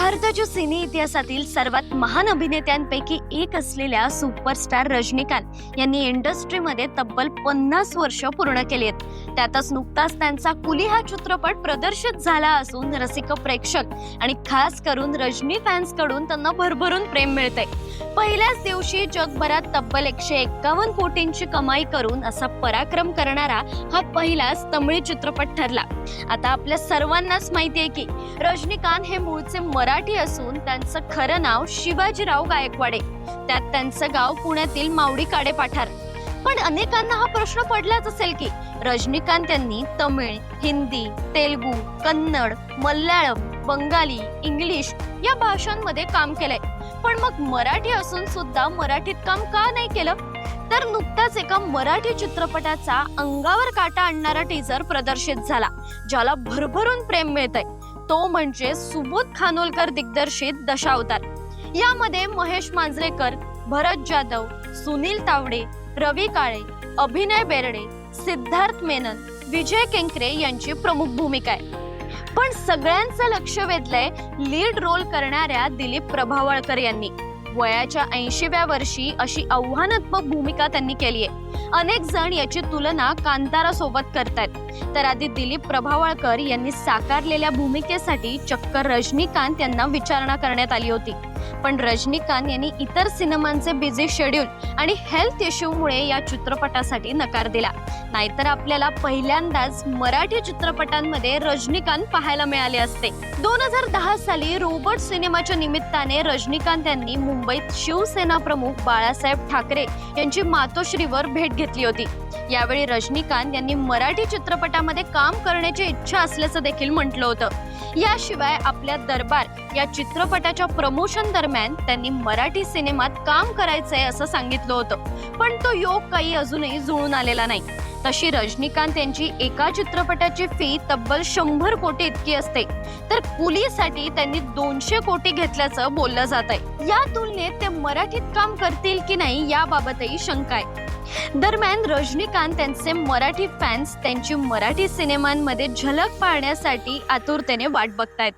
भारताच्या सिने इतिहासातील सर्वात महान अभिनेत्यांपैकी एक असलेल्या सुपरस्टार रजनीकांत यांनी इंडस्ट्रीमध्ये तब्बल पन्नास वर्ष पूर्ण केली आहेत त्यातच नुकताच त्यांचा कुली हा चित्रपट प्रदर्शित झाला असून रसिक प्रेक्षक आणि खास करून रजनी फॅन्सकडून त्यांना भरभरून प्रेम मिळते पहिल्याच दिवशी जगभरात तब्बल एकशे एक्कावन्न कोटींची कमाई करून असा पराक्रम करणारा हा पहिलाच तमिळ चित्रपट ठरला. आता आपल्या सर्वांनाच माहिती आहे की रजनीकांत हे मूळचे मराठी असून त्यांचं खरं नाव शिवाजीराव गायकवाडे. त्यात त्यांचं गाव पुण्यातील मावडी काडे पाठार. पण अनेकांना हा प्रश्न पडलाच असेल की रजनीकांत यांनी तमिळ हिंदी तेलगू कन्नड मल्याळम बंगाली इंग्लिश या भाषांमध्ये काम केलंय. पण मग मराठी असून सुद्धा मराठीत काम का नाही केलं? तर नुकताच एका मराठी चित्रपटाचा अंगावर काटा आणणारा टीझर प्रदर्शित झाला ज्याला भरभरून प्रेम मिळतंय. तो म्हणजे सुबोध खानोलकर दिग्दर्शित दशावतार यामध्ये महेश मांजरेकर भरत जाधव सुनील तावडे रवी काळे अभिनय बेर्डे सिद्धार्थ मेनन विजय केंकरे यांची प्रमुख भूमिका आहे. पण सगळ्यांचं लक्ष वेधलंय लीड रोल करणाऱ्या दिलीप प्रभावळकर यांनी. वयाच्या ऐंशीव्या वर्षी अशी आव्हानात्मक भूमिका त्यांनी केली आहे. अनेक जण याची तुलना कांतारा सोबत करतायत. तर आधी दिलीप प्रभावळकर यांनी साकारलेल्या भूमिकेसाठी चक्क रजनीकांत यांना विचारणा करण्यात आली होती. पण रजनीकांत यांनी इतर सिनेमांचे बिझी शेड्यूल आणि हेल्थ इश्यूमुळे या चित्रपटासाठी नकार दिला. नाहीतर आपल्याला पहिल्यांदाच मराठी चित्रपटांमध्ये रजनीकांत पाहायला मिळाले असते. दोन हजार दहा साली रोबोट सिनेमाच्या निमित्ताने रजनीकांत यांनी मुंबईत शिवसेना प्रमुख बाळासाहेब ठाकरे यांची मातोश्रीवर भेट घेतली होती. यावेळी रजनीकांत यांनी मराठी चित्रपटामध्ये काम करण्याची इच्छा असल्याचं देखील म्हटलं होतं. याशिवाय आपल्या दरबार या चित्रपटाच्या प्रमोशन दरम्यान त्यांनी मराठी सिनेमात काम करायचंय असं सांगितलं होतं. पण तो योग काही अजूनही जुळून आलेला नाही. तशी रजनीकांत यांची एका चित्रपटाची फी तब्बल शंभर कोटी इतकी असते. तर कुलीसाठी त्यांनी दोनशे कोटी घेतल्याचं बोललं जात आहे या तुलनेत ते मराठीत काम करतील की नाही याबाबतही शंका आहे. दरम्यान रजनीकांत त्यांचे मराठी फॅन्स त्यांची मराठी सिनेमांमध्ये झलक पाहण्यासाठी आतुरतेने वाट बघतायत.